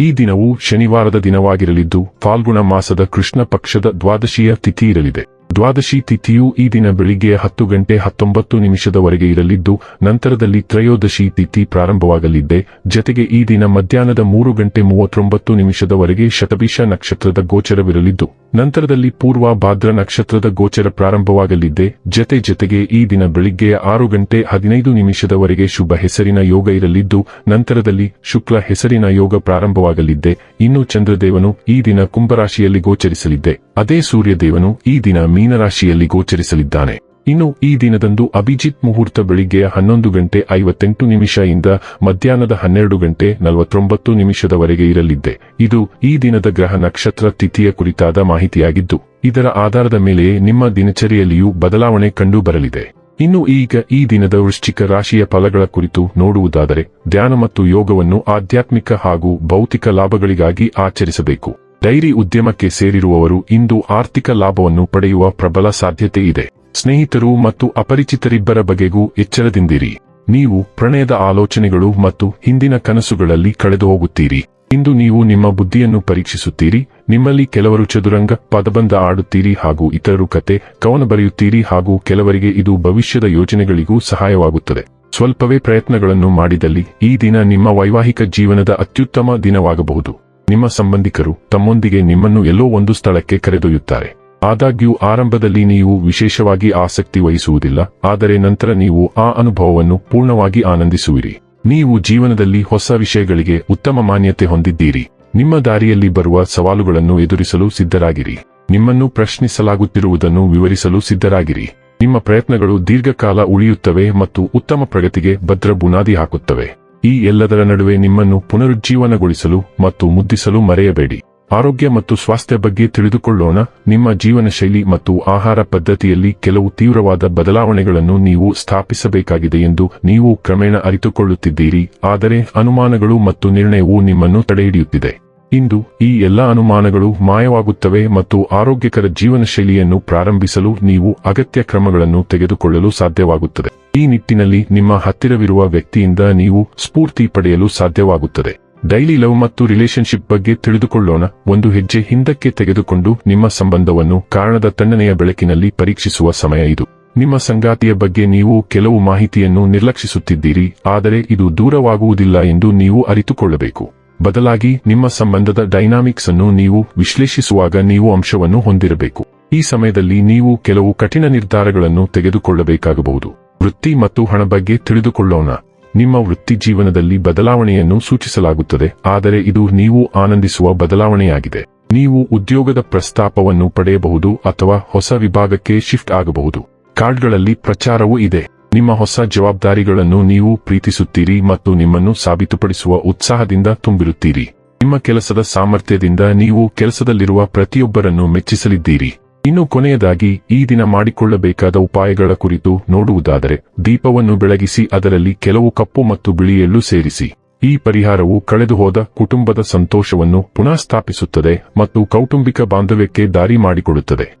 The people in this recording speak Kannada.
ಈ ದಿನವು ಶನಿವಾರದ ದಿನವಾಗಿರಲಿದ್ದು ಫಾಲ್ಗುಣ ಮಾಸದ ಕೃಷ್ಣ ಪಕ್ಷದ ದ್ವಾದಶಿಯ ತಿಥಿ ಇರಲಿದೆ. ದ್ವಾದಶಿ ತಿಥಿಯು ಈ ದಿನ ಬೆಳಿಗ್ಗೆ ಹತ್ತು ಗಂಟೆ ಹತ್ತೊಂಬತ್ತು ನಿಮಿಷದವರೆಗೆ ಇರಲಿದ್ದು, ನಂತರದಲ್ಲಿ ತ್ರಯೋದಶಿ ತಿಥಿ ಪ್ರಾರಂಭವಾಗಲಿದ್ದೆ. ಜತೆಗೆ ಈ ದಿನ ಮಧ್ಯಾಹ್ನದ ಮೂರು ಗಂಟೆ ಮೂವತ್ತೊಂಬತ್ತು ನಿಮಿಷದವರೆಗೆ ಶತಭಿಷ ನಕ್ಷತ್ರದ ಗೋಚರವಿರಲಿದ್ದು, ನಂತರದಲ್ಲಿ ಪೂರ್ವ ಭಾದ್ರ ನಕ್ಷತ್ರದ ಗೋಚರ ಪ್ರಾರಂಭವಾಗಲಿದ್ದೆ. ಜತೆ ಜತೆಗೆ ಈ ದಿನ ಬೆಳಿಗ್ಗೆ ಆರು ಗಂಟೆ ಹದಿನೈದು ನಿಮಿಷದವರೆಗೆ ಶುಭ ಹೆಸರಿನ ಯೋಗ ಇರಲಿದ್ದು, ನಂತರದಲ್ಲಿ ಶುಕ್ಲ ಹೆಸರಿನ ಯೋಗ ಪ್ರಾರಂಭವಾಗಲಿದ್ದೆ. ಇನ್ನು ಚಂದ್ರದೇವನು ಈ ದಿನ ಕುಂಭರಾಶಿಯಲ್ಲಿ ಗೋಚರಿಸಲಿದ್ದೆ. ಅದೇ ಸೂರ್ಯದೇವನು ಈ ದಿನ ಮೀನರಾಶಿಯಲ್ಲಿ ಗೋಚರಿಸಲಿದ್ದಾನೆ. ಇನ್ನು ಈ ದಿನದಂದು ಅಭಿಜಿತ್ ಮುಹೂರ್ತ ಬೆಳಿಗ್ಗೆಯ ಹನ್ನೊಂದು ಗಂಟೆ ಐವತ್ತೆಂಟು ನಿಮಿಷ ಇಂದ ಮಧ್ಯಾಹ್ನದ ಹನ್ನೆರಡು ಗಂಟೆ ನಲವತ್ತೊಂಬತ್ತು ನಿಮಿಷದವರೆಗೆ ಇರಲಿದ್ದೆ. ಇದು ಈ ದಿನದ ಗ್ರಹ ನಕ್ಷತ್ರ ತಿಥಿಯ ಕುರಿತಾದ ಮಾಹಿತಿಯಾಗಿದ್ದು, ಇದರ ಆಧಾರದ ಮೇಲೆಯೇ ನಿಮ್ಮ ದಿನಚರಿಯಲ್ಲಿಯೂ ಬದಲಾವಣೆ ಕಂಡು ಬರಲಿದೆ ಇನ್ನು ಈಗ ಈ ದಿನದ ವೃಶ್ಚಿಕ ರಾಶಿಯ ಫಲಗಳ ಕುರಿತು ನೋಡುವುದಾದರೆ, ಧ್ಯಾನ ಮತ್ತು ಯೋಗವನ್ನು ಆಧ್ಯಾತ್ಮಿಕ ಹಾಗೂ ಭೌತಿಕ ಲಾಭಗಳಿಗಾಗಿ ಆಚರಿಸಬೇಕು. ಡೈರಿ ಉದ್ಯಮಕ್ಕೆ ಸೇರಿರುವವರು ಇಂದು ಆರ್ಥಿಕ ಲಾಭವನ್ನು ಪಡೆಯುವ ಪ್ರಬಲ ಸಾಧ್ಯತೆ ಇದೆ. ಸ್ನೇಹಿತರು ಮತ್ತು ಅಪರಿಚಿತರಿಬ್ಬರ ಬಗೆಗೂ ಎಚ್ಚರದಿಂದಿರಿ. ನೀವು ಪ್ರಣಯದ ಆಲೋಚನೆಗಳು ಮತ್ತು ಹಿಂದಿನ ಕನಸುಗಳಲ್ಲಿ ಕಳೆದು ಹೋಗುತ್ತೀರಿ. ಇಂದು ನೀವು ನಿಮ್ಮ ಬುದ್ಧಿಯನ್ನು ಪರೀಕ್ಷಿಸುತ್ತೀರಿ, ನಿಮ್ಮಲ್ಲಿ ಕೆಲವರು ಚದುರಂಗ, ಪದಬಂಧ ಆಡುತ್ತೀರಿ ಹಾಗೂ ಇತರರು ಕತೆ, ಕವನ ಬರೆಯುತ್ತೀರಿ ಹಾಗೂ ಕೆಲವರಿಗೆ ಇದು ಭವಿಷ್ಯದ ಯೋಜನೆಗಳಿಗೂ ಸಹಾಯವಾಗುತ್ತದೆ. ಸ್ವಲ್ಪವೇ ಪ್ರಯತ್ನಗಳನ್ನು ಮಾಡಿದಲ್ಲಿ ಈ ದಿನ ನಿಮ್ಮ ವೈವಾಹಿಕ ಜೀವನದ ಅತ್ಯುತ್ತಮ ದಿನವಾಗಬಹುದು. ನಿಮ್ಮ ಸಂಬಂಧಿಕರು ತಮ್ಮೊಂದಿಗೆ ನಿಮ್ಮನ್ನು ಎಲ್ಲೋ ಒಂದು ಸ್ಥಳಕ್ಕೆ ಕರೆದೊಯ್ಯುತ್ತಾರೆ. ಆದಾಗ್ಯೂ ಆರಂಭದಲ್ಲಿ ನೀವು ವಿಶೇಷವಾಗಿ ಆಸಕ್ತಿ ವಹಿಸುವುದಿಲ್ಲ, ಆದರೆ ನಂತರ ನೀವು ಆ ಅನುಭವವನ್ನು ಪೂರ್ಣವಾಗಿ ಆನಂದಿಸುವಿರಿ. ನೀವು ಜೀವನದಲ್ಲಿ ಹೊಸ ವಿಷಯಗಳಿಗೆ ಉತ್ತಮ ಮಾನ್ಯತೆ ಹೊಂದಿದ್ದೀರಿ. ನಿಮ್ಮ ದಾರಿಯಲ್ಲಿ ಬರುವ ಸವಾಲುಗಳನ್ನು ಎದುರಿಸಲು ಸಿದ್ಧರಾಗಿರಿ. ನಿಮ್ಮನ್ನು ಪ್ರಶ್ನಿಸಲಾಗುತ್ತಿರುವುದನ್ನು ವಿವರಿಸಲು ಸಿದ್ಧರಾಗಿರಿ. ನಿಮ್ಮ ಪ್ರಯತ್ನಗಳು ದೀರ್ಘಕಾಲ ಉಳಿಯುತ್ತವೆ ಮತ್ತು ಉತ್ತಮ ಪ್ರಗತಿಗೆ ಭದ್ರ ಬುನಾದಿ ಹಾಕುತ್ತವೆ. ಈ ಎಲ್ಲದರ ನಡುವೆ ನಿಮ್ಮನ್ನು ಪುನರುಜ್ಜೀವನಗೊಳಿಸಲು ಮತ್ತು ಮುದ್ದಿಸಲು ಮರೆಯಬೇಡಿ. ಆರೋಗ್ಯ ಮತ್ತು ಸ್ವಾಸ್ಥ್ಯ ಬಗ್ಗೆ ತಿಳಿದುಕೊಳ್ಳೋಣ. ನಿಮ್ಮ ಜೀವನ ಶೈಲಿ ಮತ್ತು ಆಹಾರ ಪದ್ಧತಿಯಲ್ಲಿ ಕೆಲವು ತೀವ್ರವಾದ ಬದಲಾವಣೆಗಳನ್ನು ನೀವು ಸ್ಥಾಪಿಸಬೇಕಾಗಿದೆ ಎಂದು ನೀವು ಕ್ರಮೇಣ ಅರಿತುಕೊಳ್ಳುತ್ತಿದ್ದೀರಿ. ಆದರೆ ಅನುಮಾನಗಳು ಮತ್ತು ನಿರ್ಣಯವು ನಿಮ್ಮನ್ನು ತಡೆಹಿಡಿಯುತ್ತಿದೆ. ಇಂದು ಈ ಎಲ್ಲ ಅನುಮಾನಗಳು ಮಾಯವಾಗುತ್ತವೆ ಮತ್ತು ಆರೋಗ್ಯಕರ ಜೀವನ ಶೈಲಿಯನ್ನು ಪ್ರಾರಂಭಿಸಲು ನೀವು ಅಗತ್ಯ ಕ್ರಮಗಳನ್ನು ತೆಗೆದುಕೊಳ್ಳಲು ಸಾಧ್ಯವಾಗುತ್ತದೆ. ಈ ನಿಟ್ಟಿನಲ್ಲಿ ನಿಮ್ಮ ಹತ್ತಿರವಿರುವ ವ್ಯಕ್ತಿಯಿಂದ ನೀವು ಸ್ಫೂರ್ತಿ ಪಡೆಯಲು ಸಾಧ್ಯವಾಗುತ್ತದೆ. ಡೈಲಿ ಲವ್ ಮತ್ತು ರಿಲೇಶನ್ಶಿಪ್ ಬಗ್ಗೆ ತಿಳಿದುಕೊಳ್ಳೋಣ. ಒಂದು ಹೆಜ್ಜೆ ಹಿಂದಕ್ಕೆ ತೆಗೆದುಕೊಂಡು ನಿಮ್ಮ ಸಂಬಂಧವನ್ನು ಕಾರಣದ ತಣ್ಣನೆಯ ಬೆಳಕಿನಲ್ಲಿ ಪರೀಕ್ಷಿಸುವ ಸಮಯ ಇದು. ನಿಮ್ಮ ಸಂಗಾತಿಯ ಬಗ್ಗೆ ನೀವು ಕೆಲವು ಮಾಹಿತಿಯನ್ನು ನಿರ್ಲಕ್ಷಿಸುತ್ತಿದ್ದೀರಿ, ಆದರೆ ಇದು ದೂರವಾಗುವುದಿಲ್ಲ ಎಂದು ನೀವು ಅರಿತುಕೊಳ್ಳಬೇಕು. ಬದಲಾಗಿ ನಿಮ್ಮ ಸಂಬಂಧದ ಡೈನಾಮಿಕ್ಸ್ ಅನ್ನು ನೀವು ವಿಶ್ಲೇಷಿಸುವಾಗ ನೀವು ಅಂಶವನ್ನು ಹೊಂದಿರಬೇಕು. ಈ ಸಮಯದಲ್ಲಿ ನೀವು ಕೆಲವು ಕಠಿಣ ನಿರ್ಧಾರಗಳನ್ನು ತೆಗೆದುಕೊಳ್ಳಬೇಕಾಗಬಹುದು. ವೃತ್ತಿ ಮತ್ತು ಹಣ ಬಗ್ಗೆ ತಿಳಿದುಕೊಳ್ಳೋಣ. ನಿಮ್ಮ ವೃತ್ತಿ ಜೀವನದಲ್ಲಿ ಬದಲಾವಣೆಯನ್ನು ಸೂಚಿಸಲಾಗುತ್ತದೆ, ಆದರೆ ಇದು ನೀವು ಆನಂದಿಸುವ ಬದಲಾವಣೆಯಾಗಿದೆ. ನೀವು ಉದ್ಯೋಗದ ಪ್ರಸ್ತಾಪವನ್ನು ಪಡೆಯಬಹುದು ಅಥವಾ ಹೊಸ ವಿಭಾಗಕ್ಕೆ ಶಿಫ್ಟ್ ಆಗಬಹುದು. ಕಾರ್ಡ್ಗಳಲ್ಲಿ ಪ್ರಚಾರವೂ ಇದೆ. ನಿಮ್ಮ ಹೊಸ ಜವಾಬ್ದಾರಿಗಳನ್ನು ನೀವು ಪ್ರೀತಿಸುತ್ತೀರಿ ಮತ್ತು ನಿಮ್ಮನ್ನು ಸಾಬೀತುಪಡಿಸುವ ಉತ್ಸಾಹದಿಂದ ತುಂಬಿರುತ್ತೀರಿ. ನಿಮ್ಮ ಕೆಲಸದ ಸಾಮರ್ಥ್ಯದಿಂದ ನೀವು ಕೆಲಸದಲ್ಲಿರುವ ಪ್ರತಿಯೊಬ್ಬರನ್ನು ಮೆಚ್ಚಿಸಲಿದ್ದೀರಿ. ಇನ್ನು ಕೊನೆಯದಾಗಿ, ಈ ದಿನ ಮಾಡಿಕೊಳ್ಳಬೇಕಾದ ಉಪಾಯಗಳ ಕುರಿತು ನೋಡುವುದಾದರೆ, ದೀಪವನ್ನು ಬೆಳಗಿಸಿ ಅದರಲ್ಲಿ ಕೆಲವು ಕಪ್ಪು ಮತ್ತು ಬಿಳಿಯಲ್ಲೂ ಸೇರಿಸಿ. ಈ ಪರಿಹಾರವು ಕಳೆದುಹೋದ ಕುಟುಂಬದ ಸಂತೋಷವನ್ನು ಪುನಃ ಸ್ಥಾಪಿಸುತ್ತದೆ ಮತ್ತು ಕೌಟುಂಬಿಕ ಬಾಂಧವ್ಯಕ್ಕೆ ದಾರಿ ಮಾಡಿಕೊಡುತ್ತದೆ.